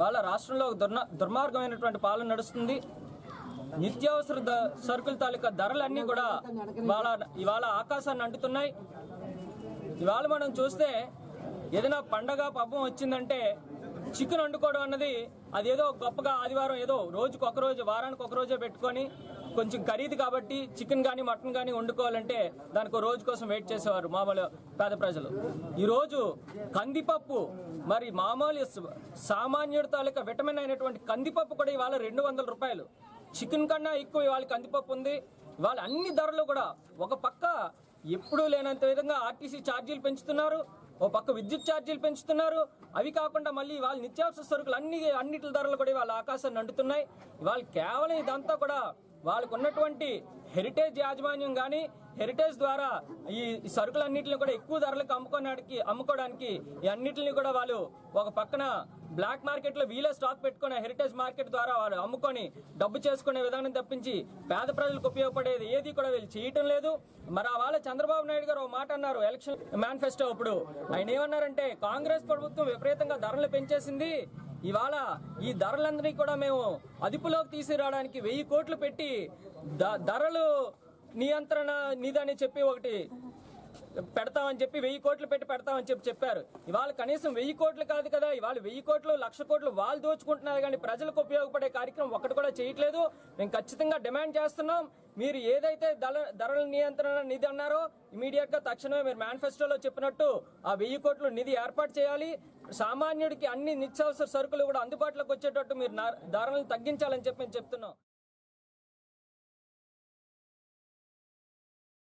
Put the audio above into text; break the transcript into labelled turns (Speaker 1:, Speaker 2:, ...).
Speaker 1: వాళ్ళ రాష్ట్రంలో దుర్ దుర్మార్గమైనటువంటి పాలన నడుస్తుంది. నిత్యావసర ద- సరుకుల తాలూకా ధరలన్నీ కూడా ఇవాళ ఇవాళ ఆకాశాన్ని అంటుతున్నాయి. ఇవాళ మనం చూస్తే ఏదైనా పండగ పబ్బం వచ్చిందంటే చికెన్ వండుకోవడం అన్నది అదేదో గొప్పగా ఆదివారం ఏదో రోజుకు ఒక రోజు వారానికి ఒక రోజే పెట్టుకొని కొంచెం ఖరీదు కాబట్టి చికెన్ కానీ మటన్ కానీ వండుకోవాలంటే దానికి రోజు కోసం వెయిట్ చేసేవారు మామూలు పేద ప్రజలు. ఈరోజు కందిపప్పు మరి మామూలు సామాన్యుడి తాలూకా విటమిన్ అయినటువంటి కందిపప్పు కూడా ఇవాళ రెండు వందల రూపాయలు. చికెన్ కన్నా ఎక్కువ వాళ్ళకి కందిపప్పు ఉంది. వాళ్ళ అన్ని ధరలు కూడా ఒక పక్క ఎప్పుడూ లేనంత విధంగా ఆర్టీసీ ఛార్జీలు పెంచుతున్నారు. ఓ పక్క విద్యుత్ ఛార్జీలు పెంచుతున్నారు. అవి కాకుండా మళ్ళీ వాళ్ళ నిత్యావసర సరుకులు అన్ని అన్నిటి ధరలు కూడా వాళ్ళ ఆకాశాన్ని అంటుతున్నాయి. వాళ్ళు కేవలం ఇదంతా కూడా వాళ్ళకు ఉన్నటువంటి హెరిటేజ్ యాజమాన్యం కానీ హెరిటేజ్ ద్వారా ఈ సరుకులన్నింటిని కూడా ఎక్కువ ధరలకు అమ్ముకోవడానికి అమ్ముకోవడానికి ఈ అన్నిటిని కూడా వాళ్ళు ఒక పక్కన బ్లాక్ మార్కెట్లో వీలే స్టాక్ పెట్టుకుని హెరిటేజ్ మార్కెట్ ద్వారా వాళ్ళు అమ్ముకొని డబ్బు చేసుకునే విధానం తప్పించి పేద ప్రజలకు ఉపయోగపడేది ఏది కూడా వీళ్ళు చేయటం లేదు. మరి ఆ వాళ్ళ చంద్రబాబు నాయుడు గారు ఒక మాట అన్నారు ఎలక్షన్ మేనిఫెస్టో అప్పుడు. ఆయన ఏమన్నారంటే కాంగ్రెస్ ప్రభుత్వం విపరీతంగా ధరలు పెంచేసింది ఇవాళ ఈ ధరలందరినీ కూడా మేము అదుపులోకి తీసుకురావడానికి వెయ్యి కోట్లు పెట్టి ధరలు నియంత్రణ నిదని చెప్పి ఒకటి పెడతామని చెప్పి వెయ్యి కోట్లు పెట్టి పెడతామని చెప్పి చెప్పారు. ఇవాళ కనీసం వెయ్యి కోట్లు కాదు కదా ఇవాళ వెయ్యి కోట్లు లక్ష కోట్లు వాళ్ళు దోచుకుంటున్నారు కానీ ప్రజలకు ఉపయోగపడే కార్యక్రమం ఒకటి కూడా చేయట్లేదు. మేము ఖచ్చితంగా డిమాండ్ చేస్తున్నాం. మీరు ఏదైతే ధర ధరల నియంత్రణ నిధి అన్నారో ఇమీడియట్గా తక్షణమే మీరు మేనిఫెస్టోలో చెప్పినట్టు ఆ వెయ్యి కోట్లు నిధి ఏర్పాటు చేయాలి. సామాన్యుడికి అన్ని నిత్యావసర సరుకులు కూడా అందుబాటులోకి వచ్చేటట్టు మీరు ధరలను తగ్గించాలని చెప్పి మేము చెప్తున్నాం.